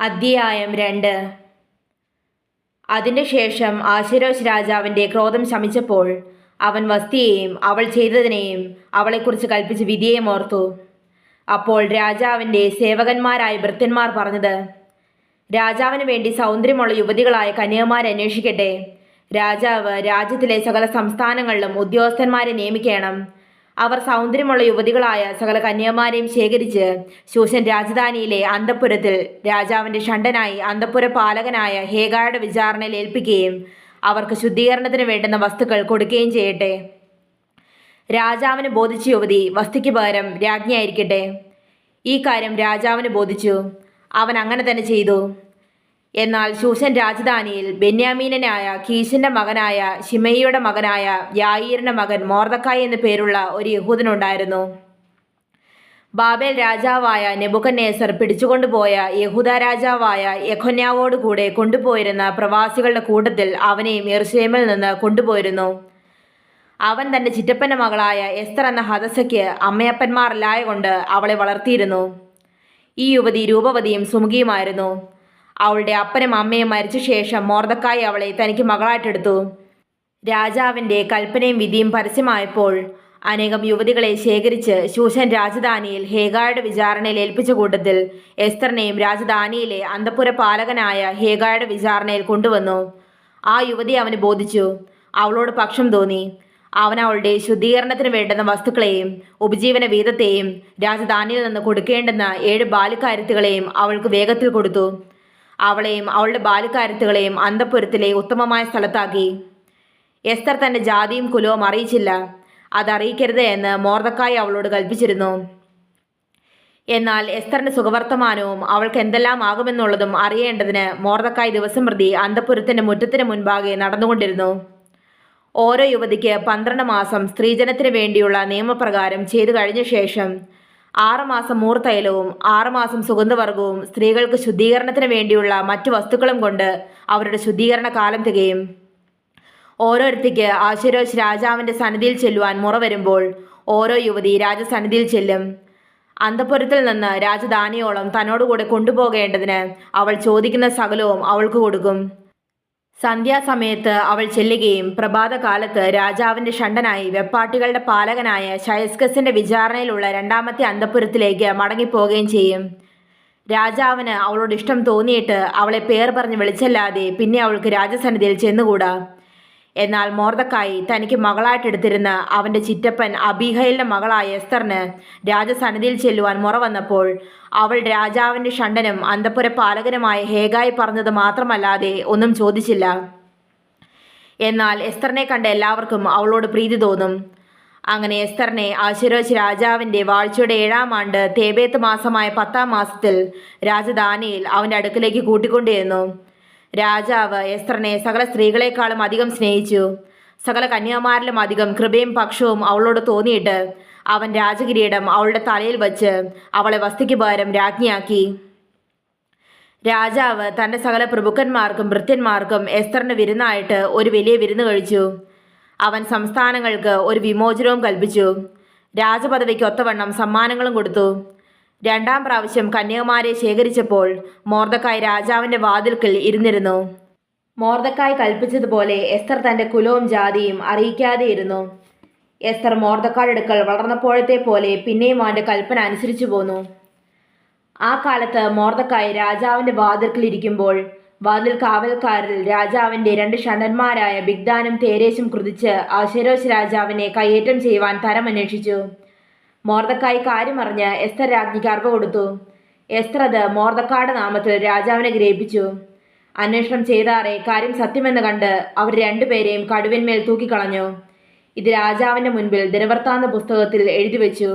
അധ്യായം രണ്ട്. അതിന്റെ ശേഷം ആശിരോശ് രാജാവിന്റെ ക്രോധം ശമിച്ചപ്പോൾ അവൻ വസ്തിയെയും അവൾ ചെയ്തതിനെയും അവളെക്കുറിച്ച് കൽപ്പിച്ച് വിധിയെയും ഓർത്തു. അപ്പോൾ രാജാവിന്റെ സേവകന്മാരായ ഭൃത്യന്മാർ പറഞ്ഞത് രാജാവിന് വേണ്ടി സൗന്ദര്യമുള്ള യുവതികളായ കന്യകമാരെ അന്വേഷിക്കട്ടെ. രാജാവ് രാജ്യത്തിലെ സകല സംസ്ഥാനങ്ങളിലും ഉദ്യോഗസ്ഥന്മാരെ നിയമിക്കണം. അവർ സൗന്ദര്യമുള്ള യുവതികളായ സകല കന്യാമാരെയും ശേഖരിച്ച് ശൂശൻ രാജധാനിയിലെ അന്തപുരത്തിൽ രാജാവിന്റെ ഷണ്ടനായി അന്തപുര പാലകനായ ഹേഗായുടെ വിചാരണയിൽ ഏൽപ്പിക്കുകയും അവർക്ക് ശുദ്ധീകരണത്തിന് വേണ്ടുന്ന വസ്തുക്കൾ കൊടുക്കുകയും ചെയ്യട്ടെ. രാജാവിന് ബോധിച്ച യുവതി വസ്തുക്ക് പകരം രാജ്ഞിയായിരിക്കട്ടെ. ഈ കാര്യം രാജാവിന് ബോധിച്ചു. അവൻ അങ്ങനെ തന്നെ ചെയ്തു. എന്നാൽ ശൂഷൻ രാജധാനിയിൽ ബെന്യാമീനനായ കീശിന്റെ മകനായ ഷിമയിയുടെ മകനായ യായീറിന്റെ മകൻ മോർദക്കായി എന്നു പേരുള്ള ഒരു യഹൂദനുണ്ടായിരുന്നു. ബാബേൽ രാജാവായ നെബുക്കന്നേസർ പിടിച്ചുകൊണ്ടുപോയ യഹൂദ രാജാവായ യഖൊന്യാവോട് കൂടെ കൊണ്ടുപോയിരുന്ന പ്രവാസികളുടെ കൂട്ടത്തിൽ അവനെയും എർഷേമിൽ നിന്ന് കൊണ്ടുപോയിരുന്നു. അവൻ തന്റെ ചിറ്റപ്പന്റെ മകളായ എസ്തർ എന്ന ഹദസയ്ക്ക് അമ്മയപ്പന്മാരില്ലായ കൊണ്ട് അവളെ വളർത്തിയിരുന്നു. ഈ യുവതി രൂപവതിയും സുമുഖിയുമായിരുന്നു. അവളുടെ അപ്പനും അമ്മയും മരിച്ച ശേഷം മോർദക്കായി അവളെ തനിക്ക് മകളായിട്ടെടുത്തു. രാജാവിന്റെ കൽപ്പനയും വിധിയും പരസ്യമായപ്പോൾ അനേകം യുവതികളെ ശേഖരിച്ച് ശൂഷൻ രാജധാനിയിൽ ഹേഗായുടെ വിചാരണയിൽ ഏൽപ്പിച്ച കൂട്ടത്തിൽ എസ്തറിനെയും രാജധാനിയിലെ അന്തപുര പാലകനായ ഹേഗായുടെ വിചാരണയിൽ കൊണ്ടുവന്നു. ആ യുവതി അവന് ബോധിച്ചു. അവളോട് പക്ഷം തോന്നി. അവൻ അവളുടെ ശുദ്ധീകരണത്തിന് വേണ്ടുന്ന വസ്തുക്കളെയും ഉപജീവന വീതത്തെയും രാജധാനിയിൽ നിന്ന് കൊടുക്കേണ്ടെന്ന ഏഴ് ബാലിക്കാരുത്തുകളെയും അവൾക്ക് വേഗത്തിൽ കൊടുത്തു. അവളെയും അവളുടെ ബാലുകാരത്തുകളെയും അന്തപുരത്തിലെ ഉത്തമമായ സ്ഥലത്താക്കി. എസ്തർ തന്റെ ജാതിയും കുലവും അറിയിച്ചില്ല. അതറിയിക്കരുത് എന്ന് മോർദക്കായി അവളോട് കൽപ്പിച്ചിരുന്നു. എന്നാൽ എസ്തറിന്റെ സുഖവർത്തമാനവും അവൾക്ക് എന്തെല്ലാം ആകുമെന്നുള്ളതും അറിയേണ്ടതിന് മോർദക്കായി ദിവസം പ്രതി അന്തപുരത്തിന്റെ മുറ്റത്തിന് മുൻപാകെ നടന്നുകൊണ്ടിരുന്നു. ഓരോ യുവതിക്ക് പന്ത്രണ്ട് മാസം സ്ത്രീജനത്തിന് വേണ്ടിയുള്ള നിയമപ്രകാരം ചെയ്തു കഴിഞ്ഞ ശേഷം ആറുമാസം മൂർത്തൈലവും ആറുമാസം സുഗന്ധവർഗവും സ്ത്രീകൾക്ക് ശുദ്ധീകരണത്തിന് വേണ്ടിയുള്ള മറ്റു വസ്തുക്കളും കൊണ്ട് അവരുടെ ശുദ്ധീകരണ കാലം തികയും. ഓരോരുത്തിക്ക് ആശുരോശ് രാജാവിന്റെ സന്നിധിയിൽ ചെല്ലുവാൻ മുറ വരുമ്പോൾ ഓരോ യുവതി രാജസന്നിധിയിൽ ചെല്ലും. അന്തപുരത്തിൽ നിന്ന് രാജധാനിയോളം തന്നോടുകൂടെ കൊണ്ടുപോകേണ്ടതിന് അവൾ ചോദിക്കുന്ന സകലവും അവൾക്ക് കൊടുക്കും. സന്ധ്യാസമയത്ത് അവൾ ചെല്ലുകയും പ്രഭാതകാലത്ത് രാജാവിന്റെ ഷണ്ടനായി വെപ്പാട്ടികളുടെ പാലകനായ ശയസ്കസിന്റെ വിചാരണയിലുള്ള രണ്ടാമത്തെ അന്തപുരത്തിലേക്ക് മടങ്ങിപ്പോവുകയും ചെയ്യും. രാജാവിന് അവളോട് ഇഷ്ടം തോന്നിയിട്ട് അവളെ പേർ പറഞ്ഞ് വിളിച്ചല്ലാതെ പിന്നെ അവൾക്ക് രാജസന്നിധിയിൽ ചെന്നുകൂടാ. എന്നാൽ മോർദക്കായി തനിക്ക് മകളായിട്ടെടുത്തിരുന്ന അവന്റെ ചിറ്റപ്പൻ അബീഹയിലിന്റെ മകളായ എസ്തറിന് രാജസന്നിധിയിൽ ചെല്ലുവാൻ മുറ വന്നപ്പോൾ അവൾ രാജാവിന്റെ ഷണ്ടനും അന്തപുര പാലകനുമായ ഹേഗായി പറഞ്ഞത് മാത്രമല്ലാതെ ഒന്നും ചോദിച്ചില്ല. എന്നാൽ എസ്തറിനെ കണ്ട എല്ലാവർക്കും അവളോട് പ്രീതി തോന്നും. അങ്ങനെ എസ്തറിനെ ആശുരോശ് രാജാവിന്റെ വാഴ്ചയുടെ ഏഴാം ആണ്ട് തേബേത്ത് മാസമായ പത്താം മാസത്തിൽ രാജധാനിയിൽ അവന്റെ അടുക്കിലേക്ക് കൂട്ടിക്കൊണ്ടിരുന്നു രാജാവ് എസ്ത്രനെ സകല സ്ത്രീകളെക്കാളും അധികം സ്നേഹിച്ചു. സകല കന്യാമാരിലും അധികം കൃപയും പക്ഷവും അവളോട് തോന്നിയിട്ട് അവൻ രാജകിരീടം അവളുടെ തലയിൽ വച്ച് അവളെ വസ്തിക്ക് പകരം രാജ്ഞിയാക്കി. രാജാവ് തന്റെ സകല പ്രഭുക്കന്മാർക്കും ഭൃത്യന്മാർക്കും എസ്തറിന് വിരുന്നായിട്ട് ഒരു വലിയ വിരുന്ന് കഴിച്ചു. അവൻ സംസ്ഥാനങ്ങൾക്ക് ഒരു വിമോചനവും കൽപ്പിച്ചു. രാജപദവിക്ക് ഒത്തവണ്ണം സമ്മാനങ്ങളും കൊടുത്തു. രണ്ടാം പ്രാവശ്യം കന്യകുമാരെ ശേഖരിച്ചപ്പോൾ മോർദക്കായ് രാജാവിന്റെ വാതിൽക്കൽ ഇരുന്നിരുന്നു. മോർദക്കായ് കൽപ്പിച്ചതുപോലെ എസ്തർ തന്റെ കുലവും ജാതിയും അറിയിക്കാതെയിരുന്നു. എസ്തർ മോർദക്കായുടെ അടുക്കൽ വളർന്നപ്പോഴത്തെ പോലെ പിന്നെയും അവന്റെ കൽപ്പന അനുസരിച്ചു പോന്നു. ആ കാലത്ത് മോർദക്കായ് രാജാവിന്റെ വാതിൽക്കൽ ഇരിക്കുമ്പോൾ വാതിൽ കാവൽക്കാരിൽ രാജാവിന്റെ രണ്ട് ഷണ്ടന്മാരായ ബിഗ്ദാനും തേരേശും കൃതിച്ച് ആശരോശ് രാജാവിനെ കയ്യേറ്റം ചെയ്യുവാൻ തരമന്വേഷിച്ചു മോർദക്കായി കാര്യമറിഞ്ഞ് എസ്തർ രാജ്ഞിക്ക് അർപ്പ കൊടുത്തു. എസ്തർ അത് മോർദക്കാട് നാമത്തിൽ രാജാവിനെ ഗ്രഹിപ്പിച്ചു. അന്വേഷണം ചെയ്താറെ കാര്യം സത്യമെന്ന് കണ്ട് അവർ രണ്ടുപേരെയും കടുവിന്മേൽ തൂക്കിക്കളഞ്ഞു. ഇത് രാജാവിന്റെ മുൻപിൽ ദിനവൃത്താന്ത പുസ്തകത്തിൽ എഴുതി വെച്ചു.